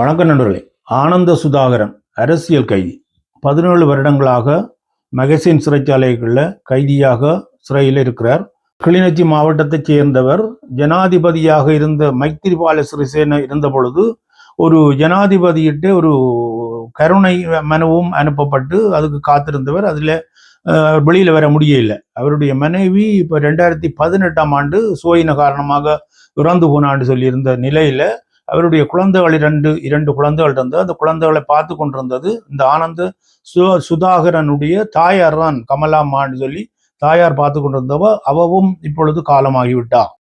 வணக்கம் நண்பர்களே ஆனந்த சுதாகரன் அரசியல் கைதி. பதினேழு வருடங்களாக மகசின் சிறைச்சாலைகளில் கைதியாக சிறையில் இருக்கிறார். கிளிநொச்சி மாவட்டத்தைச் சேர்ந்தவர் ஜனாதிபதியாக இருந்த மைத்திரிபால சிறிசேன இருந்த பொழுது ஒரு ஜனாதிபதியிட்டு ஒரு கருணை மனுவும் அனுப்பப்பட்டு அதுக்கு காத்திருந்தவர். அதில் வெளியில் வர முடியல. அவருடைய மனைவி இப்போ ரெண்டாயிரத்தி பதினெட்டாம் ஆண்டு சோயின காரணமாக இறந்து போனான்னு சொல்லியிருந்த நிலையில அவருடைய குழந்தைகள் இரண்டு இரண்டு குழந்தைகள் இருந்தது. அந்த குழந்தைகளை பார்த்து கொண்டிருந்தது. இந்த ஆனந்த சு சுதாகரனுடைய தாயார் தான் கமலாம்மான்னு சொல்லி தாயார் பார்த்து கொண்டிருந்தவ அவவும் இப்பொழுது காலமாகிவிட்டார்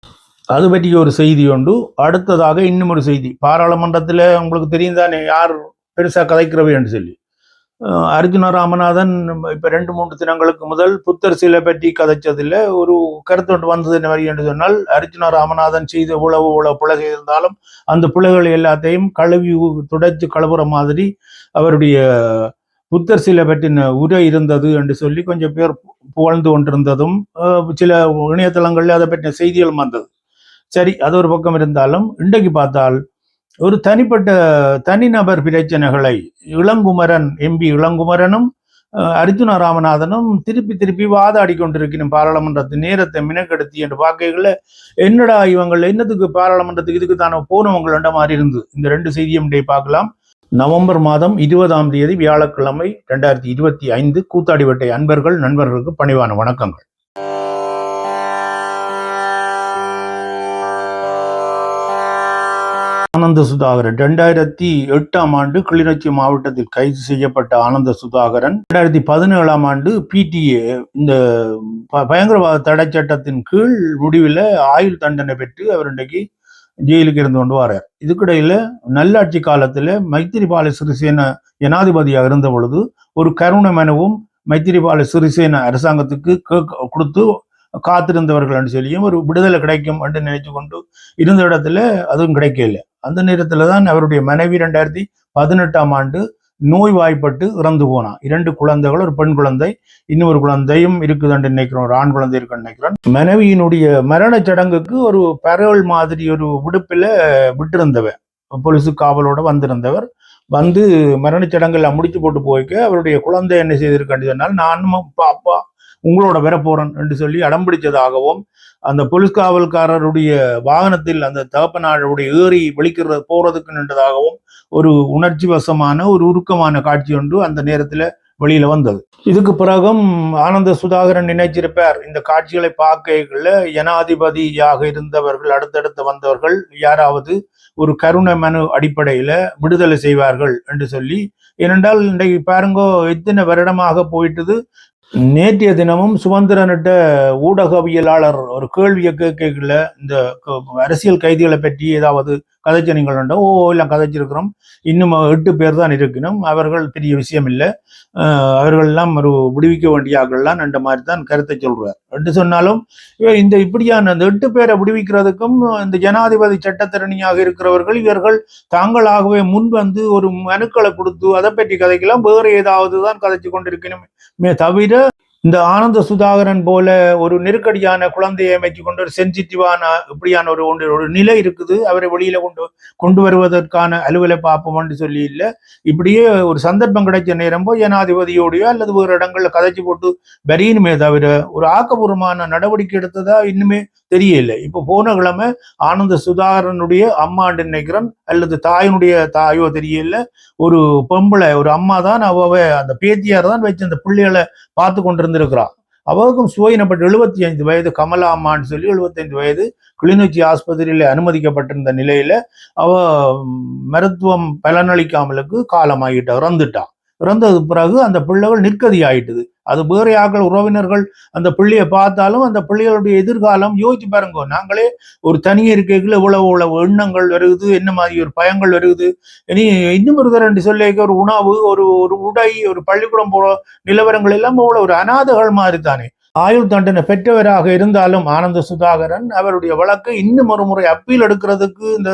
அது பற்றிய ஒரு செய்தி உண்டு. அடுத்ததாக இன்னும் ஒரு செய்தி. பாராளுமன்றத்தில் உங்களுக்கு தெரியும் தானே யார் பெருசாக கதைக்கிறவை என்று சொல்லி. அர்ஜுன ராமநாதன் இப்போ ரெண்டு மூன்று தினங்களுக்கு முதல் புத்தர் சிலை பற்றி கதைச்சதில் ஒரு கருத்து ஒன்று வந்தது என்ன மாதிரி என்று சொன்னால் அர்ஜுன ராமநாதன் செய்த உழவு உழவு பிழை செய்திருந்தாலும் அந்த பிள்ளைகள் எல்லாத்தையும் கழுவி துடைத்து துடைச்சு கழுவுற மாதிரி அவருடைய புத்தர் சிலை பற்றின உரை இருந்தது என்று சொல்லி கொஞ்சம் பேர் புகழ்ந்து கொண்டிருந்ததும் சில இணையதளங்களில் அதை பற்றின செய்திகளும் வந்தது. சரி அது ஒரு பக்கம் இருந்தாலும் இன்றைக்கு பார்த்தால் ஒரு தனிப்பட்ட தனிநபர் பிரச்சனைகளை இளங்குமரன் எம்பி இளங்குமரனும் அர்ஜுன ராமநாதனும் திருப்பி திருப்பி வாதாடி கொண்டிருக்கணும் பாராளுமன்றத்தின் நேரத்தை மினக்கெடுத்தி என்று பார்க்கைகள என்னடா இவங்கள் என்னத்துக்கு பாராளுமன்றத்துக்கு இதுக்கு தானே என்ற மாதிரி இருந்து? இந்த ரெண்டு செய்தியும் பார்க்கலாம். நவம்பர் மாதம் இருபதாம் தேதி வியாழக்கிழமை ரெண்டாயிரத்தி இருபத்தி ஐந்து கூத்தாடிவட்டை அன்பர்கள் நண்பர்களுக்கு பணிவான வணக்கங்கள். ஆனந்த சுதாகரன். ரெண்டாயிரத்தி எட்டாம் ஆண்டு கிளிநொச்சி மாவட்டத்தில் கைது செய்யப்பட்ட ஆனந்த சுதாகரன். ரெண்டாயிரத்தி பதினேழாம் ஆண்டு பிடிஏ இந்த ப- பயங்கரவாத தடை சட்டத்தின் கீழ் முடிவில் ஆயுள் தண்டனை பெற்று அவர் இன்றைக்கு ஜெயிலுக்கு இருந்து கொண்டு வரார் இதுக்கிடையில நல்லாட்சி காலத்துல மைத்திரிபால சிறிசேன ஜனாதிபதியாக இருந்த பொழுது ஒரு கருணை மனுவும் மைத்திரிபால சிறிசேன அரசாங்கத்துக்கு கொடுத்து காத்திருந்தவர்கள் என்று சொல்லியும் ஒரு விடுதலை கிடைக்கும் என்று நினைச்சு கொண்டு இருந்த இடத்துல அதுவும் கிடைக்கல அந்த நேரத்துல தான் அவருடைய மனைவி ரெண்டாயிரத்தி பதினெட்டாம் ஆண்டு நோய் வாய்ப்பட்டு இறந்து போனான் இரண்டு குழந்தைகள் ஒரு பெண் குழந்தை இன்னொரு குழந்தையும் இருக்குதுன்னு நினைக்கிறோம் ஒரு ஆண் குழந்தை இருக்குன்னு நினைக்கிறேன் மனைவியினுடைய மரண சடங்குக்கு ஒரு பரவல் மாதிரி ஒரு விடுப்பில் விட்டிருந்தவன் போலீஸு காவலோட வந்திருந்தவர். வந்து மரண சடங்கெல்லாம் முடிச்சு போட்டு போய்க்க அவருடைய குழந்தை என்ன செய்திருக்கேன்னு சொன்னால் நானும் அப்பா அப்பா உங்களோட வரப்போறன் என்று சொல்லி அடம் பிடிச்சதாகவும் அந்த போலீஸ் காவல்காரருடைய வாகனத்தில் அந்த தகப்பனாருடைய ஏறி வெளிக்கிறது போறதுக்கு நின்றதாகவும் ஒரு உணர்ச்சி வசமான ஒரு உருக்கமான காட்சி ஒன்று அந்த நேரத்துல வெளியில வந்தது. இதுக்கு பிறகும் ஆனந்த சுதாகரன் நினைச்சிருப்பார் இந்த காட்சிகளை பார்க்கல ஜனாதிபதியாக இருந்தவர்கள் அடுத்தடுத்து வந்தவர்கள் யாராவது ஒரு கருணை மனு அடிப்படையில விடுதலை செய்வார்கள் என்று சொல்லி ஏனென்றால் இன்றைக்கு பாருங்கோ எத்தனை வருடமாக போயிட்டது நேற்றைய தினமும் சுதந்திரனிட்ட ஊடகவியலாளர் ஒரு கேள்வியை கேட்கல. இந்த அரசியல் கைதிகளை பற்றி ஏதாவது கதைச்ச நீங்கள் ஓ எல்லாம் கதைச்சிருக்கிறோம். இன்னும் எட்டு பேர் தான் இருக்கணும் அவர்கள் பெரிய விஷயம் இல்லை அவர்கள்லாம் அவர்கள் எல்லாம் ஒரு விடுவிக்க வேண்டிய ஆக்கள்லாம் என்ற மாதிரி தான் கருத்தை சொல்றார். என்று சொன்னாலும் இந்த இப்படியான அந்த எட்டு பேரை விடுவிக்கிறதுக்கும் இந்த ஜனாதிபதி சட்டத்திறனியாக இருக்கிறவர்கள் இவர்கள் தாங்களாகவே முன் வந்து ஒரு மனுக்களை கொடுத்து அதை பற்றி கதைக்கலாம். வேறு ஏதாவது தான் கதைச்சு கொண்டிருக்கணுமே. தவிர இந்த ஆனந்த சுதாகரன் போல ஒரு நெருக்கடியான குழந்தையை அமைச்சு கொண்டு ஒரு சென்சிட்டிவான இப்படியான ஒரு ஒன்று ஒரு நிலை இருக்குது. அவரை வெளியில கொண்டு கொண்டு வருவதற்கான அலுவலை பார்ப்போம்னு சொல்லி இல்லை. இப்படியே ஒரு சந்தர்ப்பம் கிடைச்ச நேரம் போய் ஜனாதிபதியோடையோ அல்லது ஒரு இடங்கள்ல கதைச்சு போட்டு வரியணுமே தவிர ஒரு ஆக்கப்பூர்வமான நடவடிக்கை எடுத்ததா? இன்னுமே தெரியல. இப்போ போன கிழமை ஆனந்த சுதாகரனுடைய அம்மான்னு நினைக்கிறேன் அல்லது தாயினுடைய தாயோ தெரியல. ஒரு பொம்பளை ஒரு அம்மா தான் அவ அந்த பேத்தியார் தான் வச்சு அந்த பிள்ளைகளை பார்த்து கொண்டிருந்திருக்கிறான் அவருக்கும் சுவையினப்பட்டு எழுபத்தி ஐந்து வயது கமலா அம்மான்னு சொல்லி எழுபத்தைந்து வயது கிளிநொச்சி ஆஸ்பத்திரியில் அனுமதிக்கப்பட்டிருந்த நிலையில அவ மருத்துவம் பலனளிக்காமலுக்கு காலமாகிட்டா இறந்துட்டான் இறந்தது பிறகு அந்த பிள்ளைகள் நிற்கதி ஆயிட்டுது. அது வேற யாக்கள் உறவினர்கள் அந்த பிள்ளையை பார்த்தாலும் அந்த பிள்ளைகளுடைய எதிர்காலம் யோசிச்சு பாருங்க. நாங்களே ஒரு தனியே இருக்கைக்குள்ள இவ்வளவு இவ்வளவு எண்ணங்கள் வருகுது என்ன மாதிரி ஒரு பயங்கள் வருகுது. இனி இன்னும் ஒரு ரெண்டு சொல்லிக்க ஒரு உணவு ஒரு ஒரு உடை ஒரு பள்ளிக்கூடம் போற நிலவரங்கள் எல்லாம் அவ்வளவு ஒரு அநாதகள் மாதிரி தானே. ஆயுள் தண்டனை பெற்றவராக இருந்தாலும் ஆனந்த சுதாகரன் அவருடைய வழக்கை இன்னும் ஒரு முறை அப்பீல் எடுக்கிறதுக்கு இந்த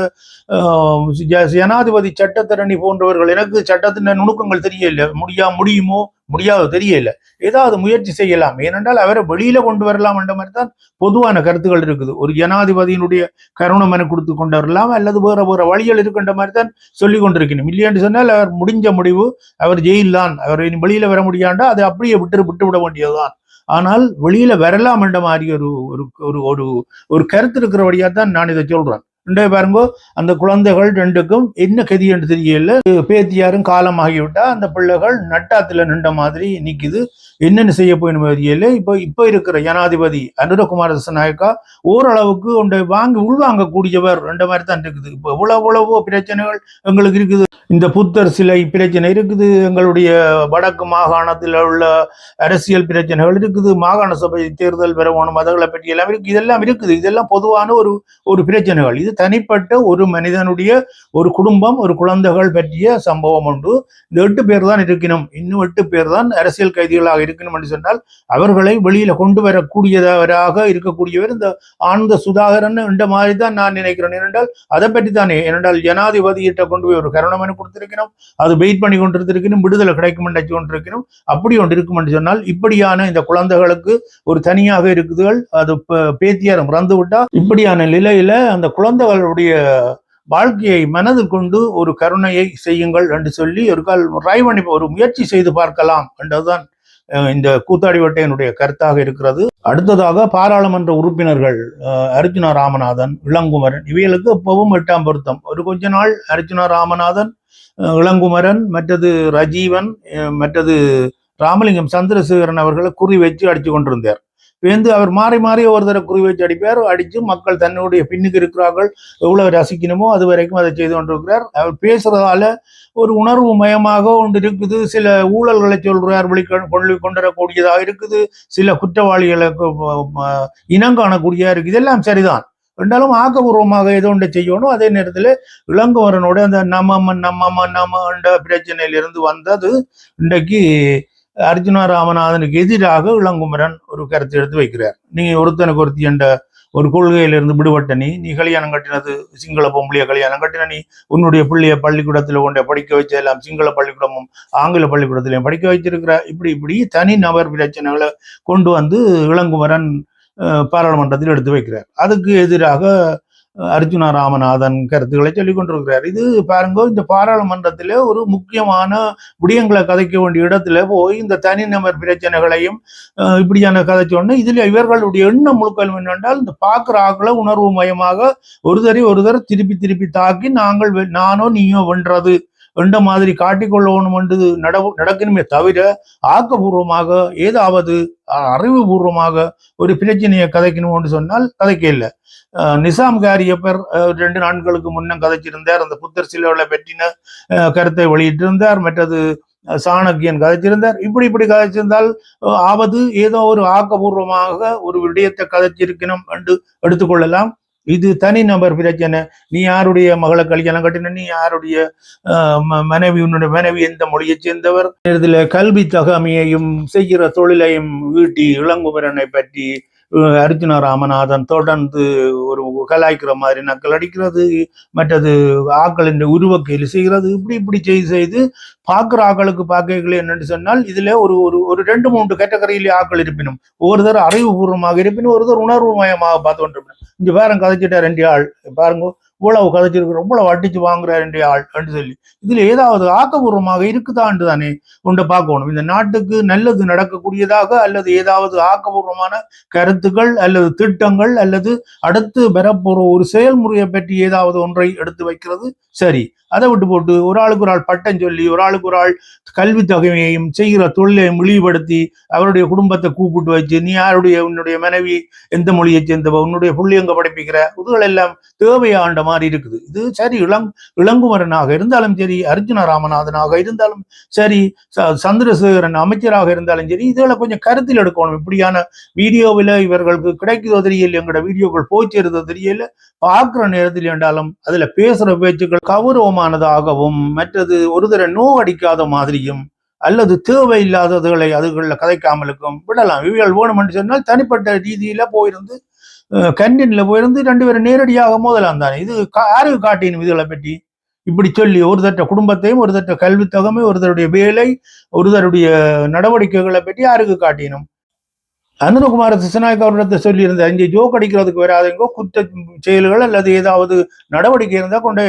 ஆஹ், ஜனாதிபதி சட்டத்தரணி போன்றவர்கள் எனக்கு சட்டத்தின் நுணுக்கங்கள் தெரியல. முடியா முடியுமோ முடியாது தெரியல. ஏதாவது முயற்சி செய்யலாம். ஏனென்றால் அவரை வெளியில கொண்டு வரலாம் என்ற மாதிரி தான் பொதுவான கருத்துகள் இருக்குது. ஒரு ஜனாதிபதியினுடைய கருணம் என கொடுத்து கொண்டு வரலாம் அல்லது வேற வேற வழிகள் இருக்கின்ற மாதிரி தான் சொல்லி கொண்டிருக்கணும். இல்லையென்று சொன்னால் அவர் முடிஞ்ச முடிவு அவர் ஜெயில் தான் அவர் வெளியில வர முடியாண்டா அதை அப்படியே விட்டு விட்டு விட வேண்டியதுதான். ஆனால் வெளியில வரலாம் என்ற மாதிரி ஒரு ஒரு ஒரு ஒரு ஒரு கருத்து இருக்கிறபடியா தான் நான் இதை சொல்றேன். ரெண்டே பாருங்க அந்த குழந்தைகள் ரெண்டுக்கும் என்ன கதி என்று தெரியல. பேத்தியாரும் காலமாகிவிட்டா அந்த பிள்ளைகள் நட்டாத்துல நின்ற மாதிரி நிக்குது. என்னென்ன செய்ய போயிடும் தெரியல. இப்போ இப்போ இருக்கிற ஜனாதிபதி அனுரகுமார நாயக்கா ஓரளவுக்கு உண்டை வாங்கி உள்வாங்கக்கூடியவர் ரெண்டு மாதிரி தான் இருக்குது. இப்போ எவ்வளவு எவ்வளவோ பிரச்சனைகள் எங்களுக்கு இருக்குது. இந்த புத்தர் சிலை பிரச்சனை இருக்குது. எங்களுடைய வடக்கு மாகாணத்தில் உள்ள அரசியல் பிரச்சனைகள் இருக்குது. மாகாண சபை தேர்தல் பெறவணும் அதுகளை பற்றி எல்லாம் இருக்கு இதெல்லாம் இருக்குது. இதெல்லாம் பொதுவான ஒரு ஒரு பிரச்சனைகள். இது தனிப்பட்ட ஒரு மனிதனுடைய ஒரு குடும்பம் ஒரு குழந்தைகள் பற்றிய சம்பவம் உண்டு. இந்த எட்டு பேர் தான் இருக்கணும். இன்னும் எட்டு பேர் தான் அரசியல் கைதிகளாக இருக்கணும் என்று சொன்னால் அவர்களை வெளியில கொண்டு வரக்கூடியவராக இருக்கக்கூடியவர் இந்த ஆனந்த சுதாகரன் என்ற மாதிரி தான் நான் நினைக்கிறேன். ஏனென்றால் அதை பற்றி தானே ஏனென்றால் ஜனாதிபதியிட்ட கொண்டு போய் ஒரு கருணமனு கொடுத்திருக்கணும். அது வெயிட் பண்ணி கொண்டிருந்திருக்கணும். விடுதலை கிடைக்கும் என்று கொண்டிருக்கணும். அப்படி ஒன்று இருக்கும் என்று சொன்னால் இப்படியான இந்த குழந்தைகளுக்கு ஒரு தனியாக இருக்குதுகள் அது பேத்தியாரம் பேத்தியார் விட்டா இப்படியான நிலையில அந்த குழந்தைகளுடைய வாழ்க்கையை மனதில் கொண்டு ஒரு கருணையை செய்யுங்கள் என்று சொல்லி ஒரு கால் ராய்வணி ஒரு முயற்சி செய்து பார்க்கலாம் என்றதுதான் இந்த கூத்தாடிவட்டையனுடைய கருத்தாக இருக்கிறது. அடுத்ததாக பாராளுமன்ற உறுப்பினர்கள் அர்ஜுனா ராமநாதன் இளங்குமரன் இவைகளுக்கு எப்பவும் எட்டாம் பொருத்தம். ஒரு கொஞ்ச நாள் அர்ஜுனா ராமநாதன் இளங்குமரன் மற்றது ரஜீவன் மற்றது ராமலிங்கம் சந்திரசேகரன் அவர்களை குறி வச்சு அடிச்சு கொண்டிருந்தார். வேந்து அவர் மாறி மாறி ஒரு தடவை குறி வச்சு அடிப்பார். அடிச்சு மக்கள் தன்னுடைய பின்னுக்கு இருக்கிறார்கள். எவ்வளவு ரசிக்கணுமோ அது வரைக்கும் அதை செய்து கொண்டிருக்கிறார். அவர் பேசுறதால ஒரு உணர்வு மயமாக ஒன்று இருக்குது. சில ஊழல்களை சொல்றார் வெளிக்கொண்டு கொண்டு கொண்டுவரக்கூடியதாக இருக்குது. சில குற்றவாளிகளுக்கு இனம் காணக்கூடியதாக இருக்குது. இதெல்லாம் சரிதான். ரெண்டாலும் ஆக்கபூர்வமாக ஏதோ ஒன்றை செய்யணும். அதே நேரத்தில் இளங்குமரனோட அந்த நம்ம நம்ம நம்ம என்ற பிரச்சனையிலிருந்து வந்தது இன்றைக்கு அர்ஜுனா ராமநாதனுக்கு எதிராக இளங்குமரன் ஒரு கருத்து எடுத்து வைக்கிறார். நீ ஒருத்தனுக்கு ஒருத்தி என்ற ஒரு கொள்கையிலிருந்து விடுபட்ட நீ நீ கல்யாணம் கட்டினது சிங்கள பொம்பளைய கல்யாணம் கட்டின நீ உன்னுடைய பிள்ளைய பள்ளிக்கூடத்தில் கொண்டே படிக்க வச்ச எல்லாம் சிங்கள பள்ளிக்கூடமும் ஆங்கில பள்ளிக்கூடத்திலையும் படிக்க வச்சிருக்கிற இப்படி இப்படி தனி நபர் பிரச்சனைகளை கொண்டு வந்து இளங்குமரன் பாராளுமன்றத்தில் எடுத்து வைக்கிறார். அதுக்கு எதிராக அர்ஜுனா ராமநாதன் கருத்துக்களை சொல்லிக் கொண்டிருக்கிறார். இது பாருங்க இந்த பாராளுமன்றத்திலே ஒரு முக்கியமான விடயங்களை கதைக்க வேண்டிய இடத்துல போய் இந்த தனிநபர் பிரச்சனைகளையும் இப்படியான இப்படியான சொன்ன இதுல இவர்களுடைய எண்ணம் முழுக்கல் என்னென்றால் இந்த பார்க்குற ஆக்களை உணர்வு மயமாக ஒருதரை ஒருதர் திருப்பி திருப்பி தாக்கி நாங்கள் வெ- நானோ நீயோ வென்றது. என்ற மாதிரி காட்டிக்கொள்ளணும் என்று நட நடக்கணுமே தவிர ஆக்கப்பூர்வமாக ஏதாவது அறிவுபூர்வமாக ஒரு பிரச்சனையை கதைக்கணும் என்று சொன்னால் கதைக்க இல்லை. நிசாம் காரியப்பர் ரெண்டு நாட்களுக்கு முன்னம் கதைச்சிருந்தார். அந்த புத்தர் சிலைகளை பற்றின கருத்தை வெளியிட்டிருந்தார். மற்றது சாணக்கியன் கதைச்சிருந்தார். இப்படி இப்படி கதைச்சிருந்தால் ஆவது ஏதோ ஒரு ஆக்கபூர்வமாக ஒரு விடயத்தை கதைச்சிருக்கணும் என்று எடுத்துக்கொள்ளலாம். இது தனிநபர் பிரச்சனை. நீ யாருடைய மகளை கல்யாணம் கட்டின? நீ யாருடைய ம- மனைவி? உன்னுடைய மனைவி எந்த மொழியை சேர்ந்தவர்? இதுல கல்வி தகமையையும் செய்கிற தொழிலையும் வீட்டி இளங்குமரனை பற்றி அர்ஜுன ராமநாதன் தொடர்ந்து ஒரு கலாய்க்கிற மாதிரி நக்கல் அடிக்கிறது. மற்றது ஆக்களின் உருவக்கையில் செய்கிறது. இப்படி இப்படி செய்து செய்து பார்க்குற ஆக்களுக்கு பார்க்கல என்னன்னு சொன்னால் இதுல ஒரு ஒரு ஒரு ரெண்டு மூன்று கேட்டகரியிலே ஆக்கள் இருப்பினும். ஒருத்தர் அறிவுபூர்வமாக இருப்பினும் ஒருத்தர் உணர்வு மயமாக பார்த்து கொண்டிருப்பினும் இங்கே பாருங்க கதைச்சிட்டா ரெண்டு ஆள். பாருங்க இவ்வளவு கதைச்சிருக்கு ரொம்ப அடிச்சு வாங்குற ரெண்டு ஆள் என்று சொல்லி. இதுல ஏதாவது ஆக்கபூர்வமாக இருக்குதான்னு தானே உண்டை பார்க்கணும். இந்த நாட்டுக்கு நல்லது நடக்கக்கூடியதாக அல்லது ஏதாவது ஆக்கபூர்வமான கருத்துக்கள் அல்லது திட்டங்கள் அல்லது அடுத்து பெறப்போற ஒரு செயல்முறையை பற்றி ஏதாவது ஒன்றை எடுத்து வைக்கிறது சரி. அதை விட்டு போட்டு ஒரு ஆளுக்கு ஒரு ஆள் பட்டம் சொல்லி ஒரு ஆளுக்கு ஒரு ஆள் கல்வி தொகையையும் செய்கிற தொழிலையும் இழிவுபடுத்தி அவருடைய குடும்பத்தை கூப்பிட்டு வச்சு நீ யாருடைய? உன்னுடைய மனைவி எந்த மொழியை சேர்ந்தவ? உன்னுடைய புள்ளியங்க படிப்பிக்கிற? இதுகள் எல்லாம் தேவையாண்ட மாதிரி இருக்குது. இது சரி இளங் இளங்குமரனாக இருந்தாலும் சரி அர்ஜுன ராமநாதனாக இருந்தாலும் சரி சந்திரசேகரன் அமைச்சராக இருந்தாலும் சரி இதுகளை கொஞ்சம் கருத்தில் எடுக்கணும். இப்படியான வீடியோவில் இவர்களுக்கு கிடைக்குதோ தெரியல எங்களோட வீடியோக்கள் போய் சேருதோ தெரியல பார்க்குற நேரத்தில் என்றாலும் அதில் பேசுகிற பேச்சுக்கள் கௌரவமானதாகவும் மற்றது ஒரு தர நோ அடிக்காத மாதிரியும் அல்லது தேவையில்லாததுகளை அதுகளில் கதைக்காமலுக்கும் விடலாம். இவைகள் வேணுமென்று சொன்னால் தனிப்பட்ட ரீதியில போயிருந்து கண்டின்ல போயிருந்து ரெண்டு பேரும் நேரடியாக மோதலாம் தானே. இது யாருக்கு காட்டினும் இதுகளை பற்றி இப்படி சொல்லி ஒரு தட்ட குடும்பத்தையும் ஒரு தட்ட ஒருத்தருடைய வேலை ஒருத்தருடைய நடவடிக்கைகளை பற்றி யாருக்கு காட்டினும். அனுரகுமார திசநாயக் அவரிடத்தை சொல்லியிருந்த அஞ்சு ஜோக் அடிக்கிறதுக்கு வராதுங்கோ குற்ற செயல்கள் அல்லது ஏதாவது நடவடிக்கை இருந்தால் கொண்டு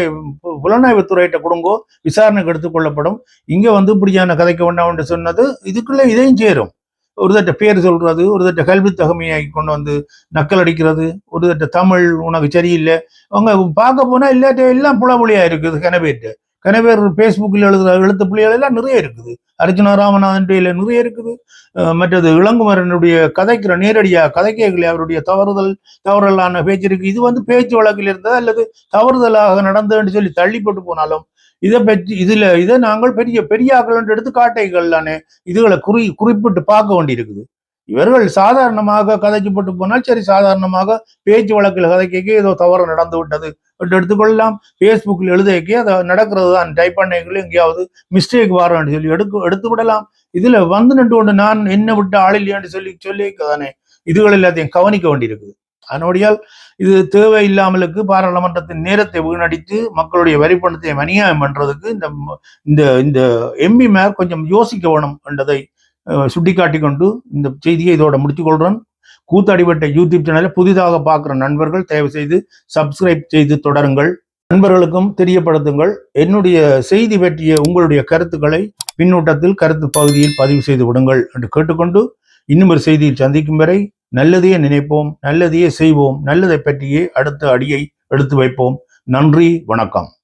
புலனாய்வுத்துறையிட்ட கொடுங்கோ. விசாரணைக்கு எடுத்துக்கொள்ளப்படும் இங்கே வந்து இப்படியான கதைக்க வேண்டாம் என்று சொன்னது இதுக்குள்ளே இதையும் சேரும். ஒரு தட்ட பேர் சொல்றது ஒரு தட்ட கல்வி தகமையாகி கொண்டு வந்து நக்கல் அடிக்கிறது ஒரு தட்ட தமிழ் உனக்கு சரியில்லை. அவங்க பார்க்க போனால் இல்லாட்ட எல்லாம் புலமொழியா இருக்குது கனவேட்டு. கனவேர் ஃபேஸ்புக்கில் எழுதுற எழுத்து புள்ளிகள் எல்லாம் நிறைய இருக்குது. அர்ஜுனா ராமநாதனுடைய நிறைய இருக்குது. மற்றது இளங்குமரனுடைய கதைக்கிற நேரடியா கதைக்கைகளை அவருடைய தவறுதல் தவறுதலான பேச்சு இருக்கு. இது வந்து பேச்சு வழக்கில் இருந்தது அல்லது தவறுதலாக நடந்ததுன்னு சொல்லி தள்ளிப்பட்டு போனாலும் இதை பற்றி இதுல இதை நாங்கள் பெரிய பெரியாக்கள் என்று எடுத்து காட்டைகள் தானே. இதுகளை குறி குறிப்பிட்டு பார்க்க வேண்டியிருக்குது. இவர்கள் சாதாரணமாக கதைக்கப்பட்டு போனால் சரி சாதாரணமாக பேச்சு வழக்கில் கதைக்க ஏதோ தவறு நடந்து விட்டது. என்று எடுத்துக்கொள்ளலாம். ஃபேஸ்புக்கில் எழுதைக்கே அதை நடக்கிறது தான். டைப் பண்ணைகள் எங்கேயாவது மிஸ்டேக் வரணும்னு சொல்லி எடுக்க எடுத்து விடலாம். இதுல வந்து நின்று கொண்டு நான் என்ன விட்டு ஆளில்லையான்னு சொல்லி சொல்லி தானே. இதுகள் எல்லாத்தையும் கவனிக்க வேண்டியிருக்குது. அதனுடையால் இது தேவையில்லாமலுக்கு பாராளுமன்றத்தின் நேரத்தை வீணடித்து மக்களுடைய வரிப்பணத்தை அநியாயம் பண்றதுக்கு இந்த இந்த இந்த எம்பி கொஞ்சம் யோசிக்க வேணும் என்றதை சுட்டிக்காட்டி கொண்டு இந்த செய்தியை இதோட முடித்துக் கூத்தடிபட்ட யூடியூப் சேனலை புதிதாக பார்க்குற நண்பர்கள் தயவு செய்து சப்ஸ்கிரைப் செய்து தொடருங்கள். நண்பர்களுக்கும் தெரியப்படுத்துங்கள். என்னுடைய செய்தி பற்றிய உங்களுடைய கருத்துக்களை பின்னூட்டத்தில் கருத்து பகுதியில் பதிவு செய்து விடுங்கள் என்று கேட்டுக்கொண்டு இன்னும் ஒரு செய்தியில் சந்திக்கும் வரை நல்லதையே நினைப்போம் நல்லதையே செய்வோம் நல்லதை பற்றியே அடுத்த அடியை எடுத்து வைப்போம். நன்றி வணக்கம்.